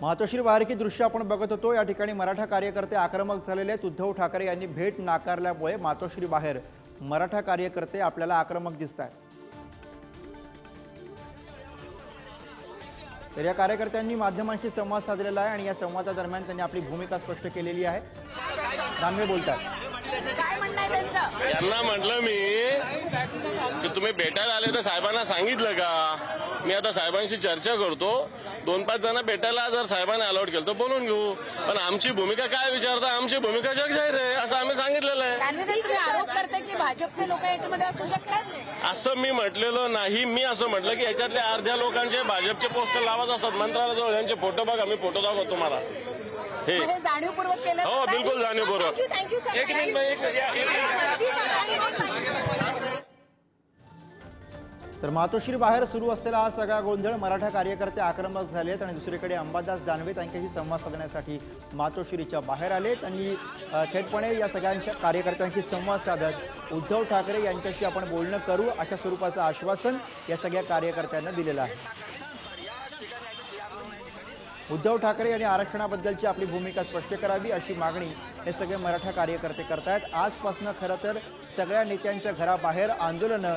मातोश्री बाहेरकी दृश्य आपण बघत होतो. या ठिकाणी मराठा कार्यकर्ते आक्रमक झालेले आहेत. उद्धव ठाकरे यांनी भेट नाकारल्यामुळे मातोश्री बाहेर. मराठा कार्यकर्ते आपल्याला आक्रमक दिसत आहेत तर या कार्यकर्त्यांनी माध्यमांशी संवाद साधलेला आहे आणि या संवादादरम्यान त्यांनी आपली भूमिका स्पष्ट केलेली आहे. दानवे बोलतात. त्यांना म्हटलं मी की तुम्ही भेटायला आले तर साहेबांना सांगितलं का? मी आता साहेबांशी चर्चा करतो. दोन पाच जण भेटायला जर साहेबांनी अलाउड केलं तर बोलून घेऊ. पण आमची भूमिका काय विचारता? आमची भूमिका जग जाहीर आहे असं आम्ही सांगितलेलं आहे. असू मी म्हटलेलं नाही. मी असं म्हटलं की याच्यातल्या अर्ध्या लोकांचे भाजपचे पोस्टर लावत असतात. मंत्रालयाजवळ यांचे फोटो बघा मी फोटो दाखवतो तुम्हाला. हे. हे हो, बिलकुल जाणीवपूर्वक. एक तर मातोश्री बाहेर सुरू असलेला हा सगळा गोंधळ मराठा कार्यकर्ते आक्रमक झाले आहेत आणि दुसरीकडे अंबादास दानवे त्यांच्याशी संवाद साधण्यासाठी मातोश्रीच्या बाहेर आले त्यांनी थेटपणे या सगळ्यांच्या कार्यकर्त्यांशी संवाद साधत उद्धव ठाकरे यांच्याशी आपण बोलणं करू अशा स्वरूपाचं आश्वासन या सगळ्या कार्यकर्त्यांना दिलेलं आहे. उद्धव ठाकरे यांनी आरक्षणाबद्दलची आपली भूमिका स्पष्ट करावी अशी मागणी हे सगळे मराठा कार्यकर्ते करतायत. आजपासनं खरं तर सगळ्या नेत्यांच्या घराबाहेर आंदोलनं